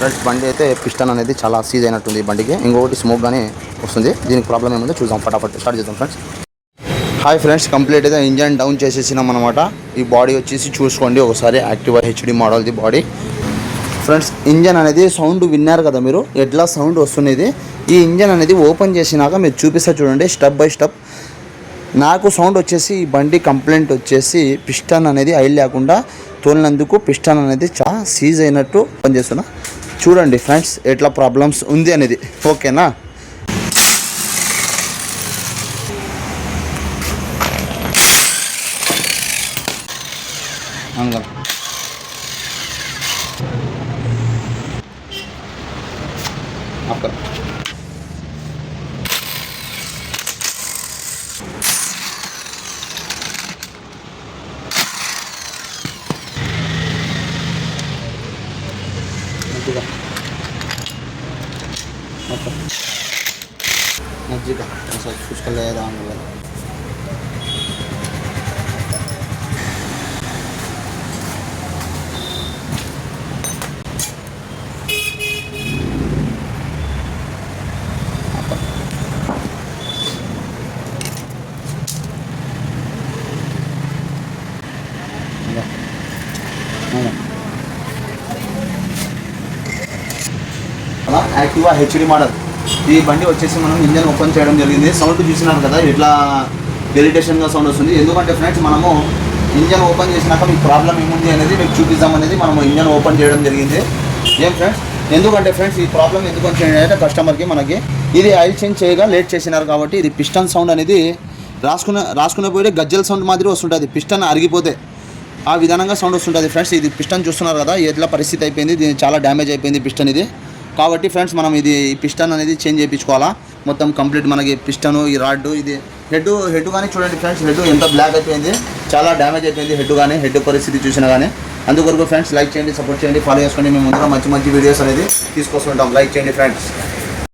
Friends బండి అయితే piston అనేది చాలా సీజ్ అయినట్టుంది బండికి. ఇంకొకటి స్మోక్ కానీ వస్తుంది. దీనికి ప్రాబ్లం ఏముందో చూద్దాం ఫటాఫట్ స్టార్ట్ చేద్దాం ఫ్రెండ్స్. హాయ్ ఫ్రెండ్స్ కంప్లీట్ అయితే ఇంజన్ డౌన్ చేసేసినాం అనమాట ఈ బాడీ వచ్చేసి చూసుకోండి ఒకసారి యాక్టివా హెచ్డి మోడల్ది బాడీ ఫ్రెండ్స్ ఇంజన్ అనేది సౌండ్ విన్నారు కదా మీరు? ఎట్లా సౌండ్ వస్తున్నది? ఈ ఇంజన్ అనేది ఓపెన్ చేసినాక మీరు చూపిస్తా చూడండి స్టెప్ బై స్టెప్ నాకు సౌండ్ వచ్చేసి ఈ బండి కంప్లైంట్ వచ్చేసి పిస్టన్ అనేది ఐల్ లేకుండా తోలినందుకు పిస్టన్ అనేది చాలా సీజ్ అయినట్టు పనిచేస్తున్నా చూడండి ఫ్రెండ్స్ ఎట్లా ప్రాబ్లమ్స్ ఉంది అనేది. ఓకేనా? అక్కడ. మజ్జిగ. ఓకే. మజ్జిగ. చూసుకోలేదా అందువల్ల యాక్టివా హెచ్డి మోడల్. ఈ బండి వచ్చేసి మనం ఇంజన్ ఓపెన్ చేయడం జరిగింది. సౌండ్ చూసినారు కదా ఇట్లా వెలిటేషన్గా సౌండ్ వస్తుంది. ఎందుకంటే ఫ్రెండ్స్ మనము ఇంజన్ ఓపెన్ చేసినాక మీకు ప్రాబ్లం ఏముంది అనేది మీకు చూపిద్దాం అనేది మనము ఇంజన్ ఓపెన్ చేయడం జరిగింది. ఏం ఫ్రెండ్స్ ఎందుకంటే ఫ్రెండ్స్ ఈ ప్రాబ్లం ఎందుకు వచ్చింది అంటే కస్టమర్కి మనకి ఇది ఆయిల్ చేంజ్ చేయగా లేట్ చేసినారు కాబట్టి ఇది పిస్టన్ సౌండ్ అనేది రాసుకున్న రాసుకునే పోయి గజ్జల సౌండ్ మాదిరి వస్తుంటుంది. పిస్టన్ అరిగిపోతే ఆ విధానంగా సౌండ్ వస్తుంటుంది. ఫ్రెండ్స్ ఇది పిస్టన్ చూస్తున్నారు కదా ఎట్లా పరిస్థితి అయిపోయింది? దీని చాలా డ్యామేజ్ అయిపోయింది పిస్టన్ ఇది. కాబట్టి ఫ్రెండ్స్ మనం ఇది పిస్టన్ అనేది చేంజ్ చేయించుకోవాలా? మొత్తం కంప్లీట్ మనకి పిస్టన్ ఈ రాడ్ ఇది హెడ్ హెడ్ కానీ చూడండి ఫ్రెండ్స్ హెడ్ ఎంత బ్లాక్ అయిపోయింది చాలా డ్యామేజ్ అయిపోయింది హెడ్ కానీ హెడ్ పరిస్థితి చూసినా కానీ అందుకొరకు ఫ్రెండ్స్ లైక్ చేయండి సపోర్ట్ చేయండి ఫాలో చేసుకోండి. మేము ముందుగా మంచి మంచి వీడియోస్ అనేది తీసుకొస్తుంటాం. లైక్ చేయండి ఫ్రెండ్స్.